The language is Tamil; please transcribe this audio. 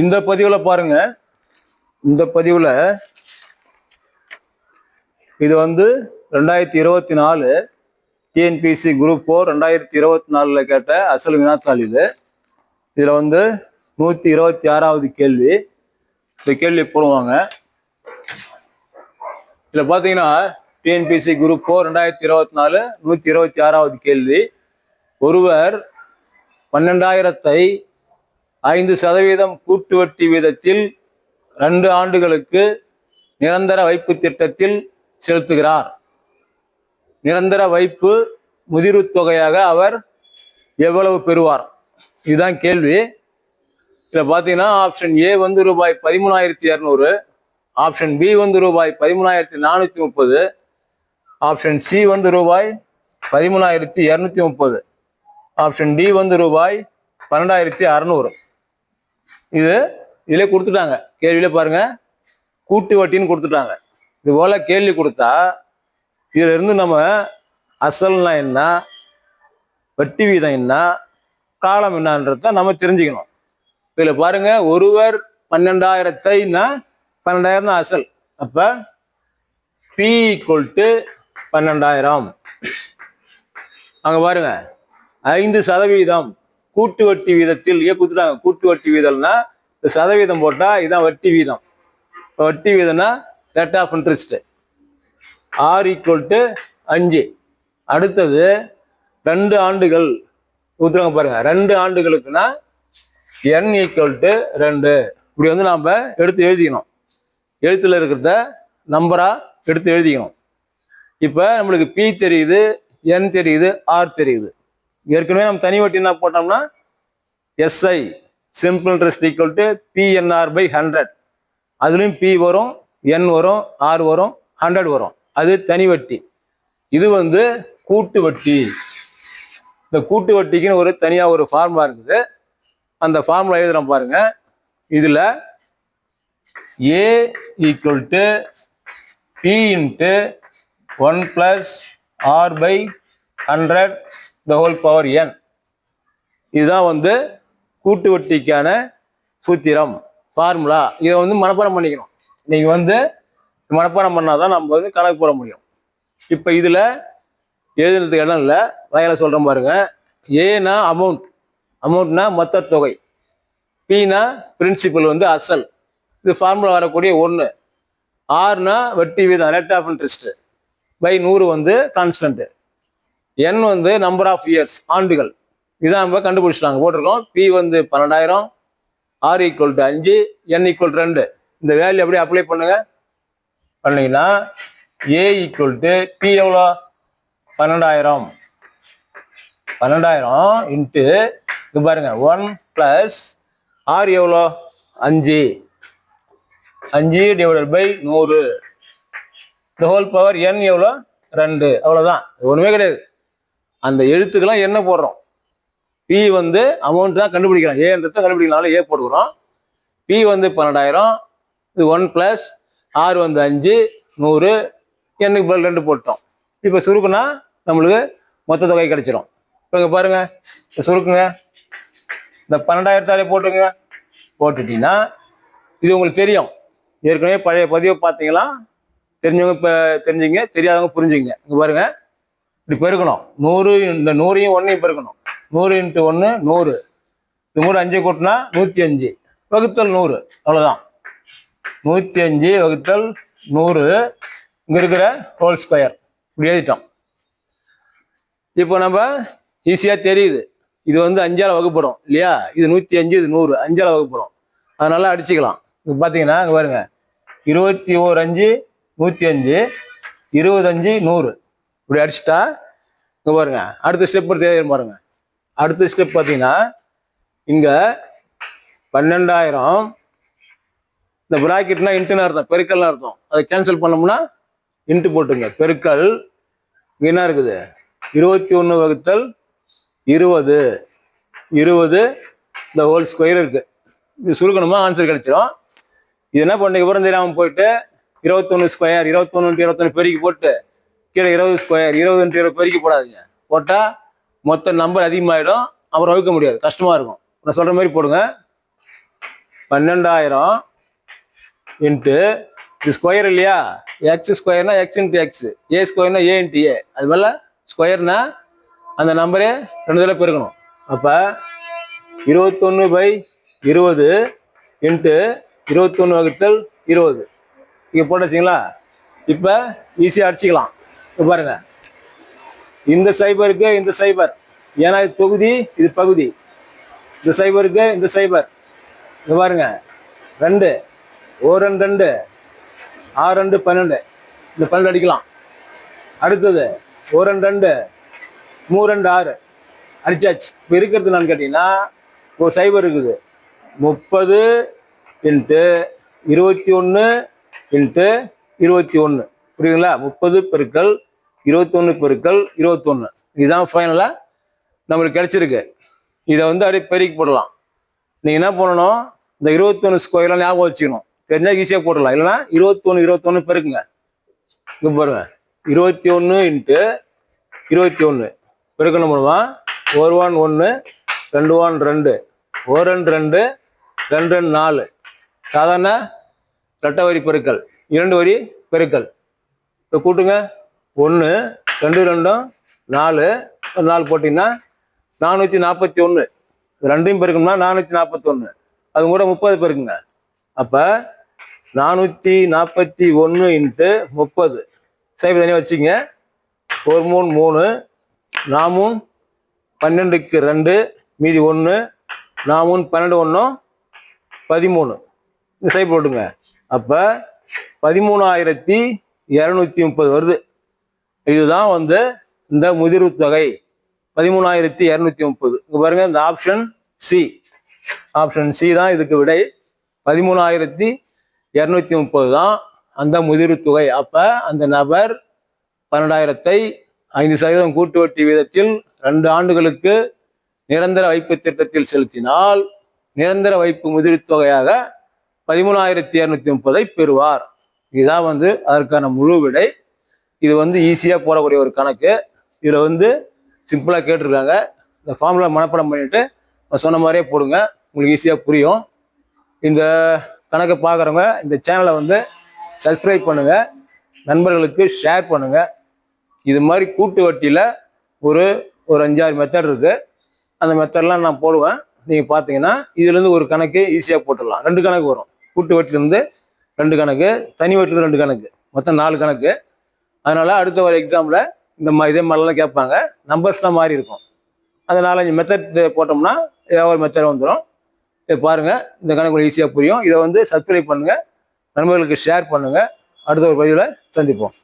இந்த பதிவில் பாருங்க. இந்த பதிவில் இது வந்து ரெண்டாயிரத்தி இருபத்தி நாலு டிஎன்பிசி குரூப் ஃபோர் ரெண்டாயிரத்தி இருபத்தி நாலில் கேட்ட அசல் வினாத்தாள் இது. இதில் வந்து நூற்றி இருபத்தி ஆறாவது கேள்வி. இந்த கேள்வி போடுவாங்க. இதில் பார்த்தீங்கன்னா டிஎன்பிசி குரூப் ஃபோர் ரெண்டாயிரத்தி இருபத்தி நாலு நூற்றி இருபத்தி ஆறாவது கேள்வி. ஒருவர் பன்னெண்டாயிரத்தை ஐந்து சதவீதம் கூட்டு வட்டி வீதத்தில் ரெண்டு ஆண்டுகளுக்கு நிரந்தர வைப்பு திட்டத்தில் செலுத்துகிறார். நிரந்தர வைப்பு முதிர்வு தொகையாக அவர் எவ்வளவு பெறுவார்? இதுதான் கேள்வி. இதில் பார்த்தீங்கன்னா ஆப்ஷன் ஏ வந்து ரூபாய் பதிமூணாயிரத்தி இரநூறு ஆப்ஷன் பி வந்து ரூபாய் பதிமூணாயிரத்தி நானூற்றி முப்பது ஆப்ஷன் சி வந்து ரூபாய் பதிமூணாயிரத்தி இரநூத்தி முப்பது ஆப்ஷன் டி வந்து ரூபாய் பன்னெண்டாயிரத்தி அறநூறு. இது இதிலே கொடுத்துட்டாங்க. கேள்வியில பாருங்க. கூட்டு வட்டின்னு கொடுத்துட்டாங்க. இது போல கேள்வி கொடுத்தா இதுல இருந்து நம்ம அசல்னா என்ன? வட்டி வீதம் என்ன? காலம் என்னன்றத நம்ம தெரிஞ்சுக்கணும். இதுல பாருங்க. ஒருவர் பன்னெண்டாயிரத்தைன்னா பன்னெண்டாயிரம் தான் அசல். அப்ப பி ஈக்குவல் டு பன்னெண்டாயிரம். அங்க பாருங்க. ஐந்து சதவீதம். கூட்டு வட்டி வீதத்தில் ஏன் கொடுத்துட்டாங்க. கூட்டு வட்டி வீதம்னா சதவீதம் போட்டால் இதான் வட்டி வீதம். வட்டி வீதம்னா rate of interest R equal to அஞ்சு. அடுத்தது ரெண்டு ஆண்டுகள். கொடுத்துருவாங்க பாருங்க. ரெண்டு ஆண்டுகளுக்குன்னா என் ஈக்குவல் டு ரெண்டு. இப்படி வந்து நாம் எடுத்து எழுதிக்கணும். எழுத்தில் இருக்கிறத நம்பராக எடுத்து எழுதிக்கணும். இப்போ நம்மளுக்கு பி தெரியுது என் தெரியுது ஆர் தெரியுது. ஏற்கனவே நம்ம தனி வட்டி என்ன போட்டோம்னா SI simple interest equal to PNR by hundred அதுலேயும் பி வரும் என் வரும் ஆர் வரும் ஹண்ட்ரட் வரும். அது தனி வட்டி. இது வந்து கூட்டு வட்டி. இந்த கூட்டு வட்டிக்குன்னு ஒரு தனியாக ஒரு ஃபார்முலா இருக்குது. அந்த ஃபார்முலா எழுதுறோம் பாருங்க. இதில் A equal to P into one plus R by hundred the whole power N இதுதான் வந்து கூட்டு வட்டிக்கான சூத்திரம் ஃபார்முலா இதை வந்து மனப்பாடம் பண்ணிக்கணும். நீங்கள் வந்து மனப்பாடம் பண்ணால் தான் நம்ம வந்து கணக்கு போட முடியும். இப்போ இதில் எழுதுறதுக்கு இடம் இல்லை. வயலை சொல்கிறேன் பாருங்கள் ஏனா அமௌண்ட் அமௌண்ட்னா மொத்த தொகை பினா பிரின்சிபல் வந்து அசல். இது ஃபார்முலா வரக்கூடிய ஒன்று ஆறுனா வட்டி வீதம் ரேட் ஆஃப் இன்ட்ரெஸ்ட்டு பை நூறு வந்து கான்ஸ்டன்ட்டு என் வந்து நம்பர் ஆஃப் இயர்ஸ் ஆண்டுகள். இதான் நம்ம கண்டுபிடிச்சிட்டாங்க. போட்டிருக்கோம். பி வந்து பன்னெண்டாயிரம் ஆர் ஈக்குவல் டு அஞ்சு என் ஈக்குவல் ரெண்டு. இந்த வேல்யூ அப்படியே அப்ளை பண்ணுங்க. பண்ணீங்கன்னா ஏ ஈக்குவல் டு பி எவ்வளோ? பன்னெண்டாயிரம். பன்னெண்டாயிரம் இன்ட்டு இது பாருங்க ஒன் ப்ளஸ் ஆர் எவ்வளோ? அஞ்சு. அஞ்சு டிவைடட் பை நூறு. இந்த ஹோல் பவர் என் எவ்வளோ? ரெண்டு. அவ்வளோதான். ஒன்றுமே கிடையாது. அந்த எழுத்துக்கெல்லாம் என்ன போடுறோம்? பி வந்து அமௌண்ட் தான் கண்டுபிடிக்கிறோம். ஏன்றது கண்டுபிடிக்கிறனால ஏ போட்டுக்கிறோம். பி வந்து பன்னெண்டாயிரம். இது ஒன் பிளஸ் ஆறு வந்து அஞ்சு நூறு எண்ணுக்கு பதில் ரெண்டு போட்டோம். இப்போ சுருக்குனா நம்மளுக்கு மொத்த தொகை கிடைச்சிரும். இப்போ பாருங்க. சுருக்குங்க. இந்த பன்னெண்டாயிரத்தாலே போட்டுங்க போட்டுட்டீங்கன்னா இது உங்களுக்கு தெரியும். ஏற்கனவே பழைய பதிவை பார்த்தீங்களா? தெரிஞ்சவங்க இப்போ தெரிஞ்சுங்க. தெரியாதவங்க புரிஞ்சுங்க இங்கே பாருங்கள் இப்படி பெருக்கணும். நூறு இந்த நூறையும் ஒன்றையும் பெருக்கணும். நூறு இன்ட்டு ஒன்று நூறு. இது மூணு அஞ்சு கூட்டினா நூற்றி அஞ்சு. வகுத்தல் நூறு. அவ்வளோதான் நூற்றி அஞ்சு வகுத்தல் நூறு. இங்கே இருக்கிற ஹோல் ஸ்கொயர் இப்படி எழுதிட்டோம். இப்போ நம்ம ஈஸியாக தெரியுது. இது வந்து அஞ்சால் வகுப்படும் இல்லையா? இது நூற்றி அஞ்சு இது நூறு. அஞ்சால் வகுப்படும். அதனால அடிச்சுக்கலாம். இப்போ பார்த்தீங்கன்னா இங்கே பாருங்க. இருபத்தி ஓர் அஞ்சு நூற்றி அஞ்சு. இருபத்தஞ்சு நூறு. இப்படி அடிச்சிட்டா இங்கே பாருங்க. அடுத்த ஸ்டெப் தெரியும் பாருங்க. அடுத்த ஸ்டெப் பார்த்தீங்கன்னா இங்கே பன்னெண்டாயிரம். இந்த ப்ராக்கெட்னா இன்ட்டுன்னு அர்த்தம். பெருக்கல்னு அர்த்தம். அதை கேன்சல் பண்ணோம்னா இன்ட்டு போட்டுங்க. பெருக்கல் இங்கே என்ன இருக்குது? இருபத்தி ஒன்று வகுத்தல் இருபது. இருபது இந்த ஹோல் ஸ்கொயர் இருக்குது இது சுருக்கணுமா? ஆன்சர் கிடச்சிரும். இது என்ன பண்ணுங்க அப்புறம் தெரியாமல் போயிட்டு இருபத்தொன்று ஸ்கொயர் இருபத்தொன்று இருபத்தொன்று பெருக்கி போட்டு கீழே இருபது ஸ்கொயர் இருபது இருபது பெருக்கி போடாதீங்க போட்டால் மொத்த நம்பர் அதிகமாகிடும் அப்புறம் வகுக்க முடியாது. கஷ்டமாக இருக்கும். நான் சொல்கிற மாதிரி போடுங்க. பன்னெண்டாயிரம் இன்ட்டு இது ஸ்கொயர் இல்லையா? எக்ஸ் ஸ்கொயர்னா எக்ஸ் இன்ட்டு எக்ஸ் ஏ ஸ்கொயர்னா ஏ இன்ட்டு ஏ அது மேலே ஸ்கொயர்னா அந்த நம்பரே ரெண்டு தடவை பெருக்கணும். அப்போ இருபத்தொன்று பை இருபது இன்ட்டு இருபத்தொன்று வகுத்தல் இருபது. இங்கே போட்டுச்சிங்களா? இப்போ ஈஸியாக அடிச்சிக்கலாம். பாருங்க. இந்த சைபருக்கு இந்த சைபர் ஏன்னா இது தொகுதி இது பகுதி. இந்த சைபருக்கு இந்த சைபர் இங்க பாருங்க. ரெண்டு. ஓ ரெண்டு ரெண்டு. ஆறு ரெண்டு பன்னெண்டு. இந்த பன்னெண்டு அடிக்கலாம். அடுத்தது ஓ ரெண்டு ரெண்டு. மூ ரெண்டு ஆறு. அடிச்சாச்சு. இப்போ இருக்கிறது என்னன்னு கேட்டிங்கன்னா ஒரு சைபர் இருக்குது. முப்பது இன்ட்டு இருபத்தி ஒன்று இன்ட்டு இருபத்தி ஒன்று புரியுதுங்களா? முப்பது பெருக்கள் இருபத்தொன்று பெருக்கள் இருபத்தொன்று இதுதான் ஃபைனலாக நம்மளுக்கு கிடச்சிருக்கு. இதை வந்து அப்படியே பெருக்கி போடலாம். நீங்கள் என்ன பண்ணணும்? இந்த இருபத்தொன்று ஸ்கொயர்லாம் ஞாபகம் வச்சுக்கணும். தெரிஞ்சால் ஈஸியாக போடலாம் இல்லைன்னா இருபத்தொன்று இருபத்தொன்று பெருக்குங்க. இங்கே பாருங்க. இருபத்தி ஒன்று இன்ட்டு இருபத்தி ஒன்று பெருக்கணும் பண்ணுவான் ஒரு ஒன் ஒன்று ரெண்டு ஒன் ரெண்டு. ஒரு ரெண்டு ரெண்டு ரெண்டு ரெண்டு நாலு. சாதாரண ரெட்டை வரி பெருக்கல். இரண்டு வரி பெருக்கல். இப்போ கூட்டுங்க. ஒன்று ரெண்டு ரெண்டும் நாலு ஒரு நாலு போட்டிங்கன்னா நானூற்றி நாற்பத்தி ஒன்று ரெண்டையும் பெருக்கணும்னா நானூற்றி நாற்பத்தொன்று அது கூட முப்பது பெருக்குங்க. அப்போ நானூற்றி நாற்பத்தி ஒன்று இன்ட்டு முப்பது. சைவ தனியாக வச்சுங்க. ஒரு மூணு மூணு நாமூன் பன்னெண்டுக்கு ரெண்டு மீதி ஒன்று நாமூன் பன்னெண்டு ஒன்றும் பதிமூணு. இந்த போட்டுங்க. அப்போ பதிமூணாயிரத்தி இரநூத்தி முப்பது வருது. இதுதான் வந்து இந்த முதிர்வு தொகை. பதிமூணாயிரத்தி இரநூத்தி முப்பது. இங்க பாருங்க இந்த ஆப்ஷன் சி ஆப்ஷன் சி தான் இதுக்கு விடை. பதிமூணாயிரத்தி இரநூத்தி முப்பது தான் அந்த முதிர்வு தொகை. அப்ப அந்த நபர் பன்னெண்டாயிரத்தை ஐந்து சதவீதம் கூட்டு வட்டி வீதத்தில் ரெண்டு ஆண்டுகளுக்கு நிரந்தர வைப்பு திட்டத்தில் செலுத்தினால் நிரந்தர வைப்பு முதிர்வு தொகையாக பதிமூணாயிரத்தி இரநூத்தி முப்பதை பெறுவார். இதுதான் வந்து அதற்கான முழு விடை. இது வந்து ஈஸியாக போடக்கூடிய ஒரு கணக்கு. இதில் வந்து சிம்பிளாக கேட்டிருக்காங்க. இந்த ஃபார்முலா மனப்படம் பண்ணிவிட்டு நான் சொன்ன மாதிரியே போடுங்க. உங்களுக்கு ஈஸியாக புரியும். இந்த கணக்கை பார்க்குறவங்க இந்த சேனலை வந்து சப்ஸ்கிரைப் பண்ணுங்கள் நண்பர்களுக்கு ஷேர் பண்ணுங்கள் இது மாதிரி கூட்டு வட்டியில் ஒரு ஒரு அஞ்சாறு மெத்தட் இருக்குது அந்த மெத்தட்லாம் நான் போடுவேன். நீங்கள் பார்த்தீங்கன்னா இதுலேருந்து ஒரு கணக்கு ஈஸியாக போட்டுடலாம். ரெண்டு கணக்கு வரும். கூட்டு வட்டிலேருந்து ரெண்டு கணக்கு தனி வட்டத்தில் ரெண்டு கணக்கு மொத்தம் நாலு கணக்கு. அதனால் அடுத்த ஒரு எக்ஸாமில் இந்த மாதிரி இதே மாதிரிலாம் கேட்பாங்க. நம்பர்ஸ்லாம் மாறி இருக்கும். அந்த நாலஞ்சு மெத்தட் போட்டோம்னா ஏதாவது ஒரு மெத்தட் வந்துடும் இதை பாருங்கள் இந்த கணக்கு ஈஸியாக புரியும். இதை வந்து சப்ஸ்கிரைப் பண்ணுங்கள் நண்பர்களுக்கு ஷேர் பண்ணுங்கள் அடுத்த ஒரு பதிவில் சந்திப்போம்.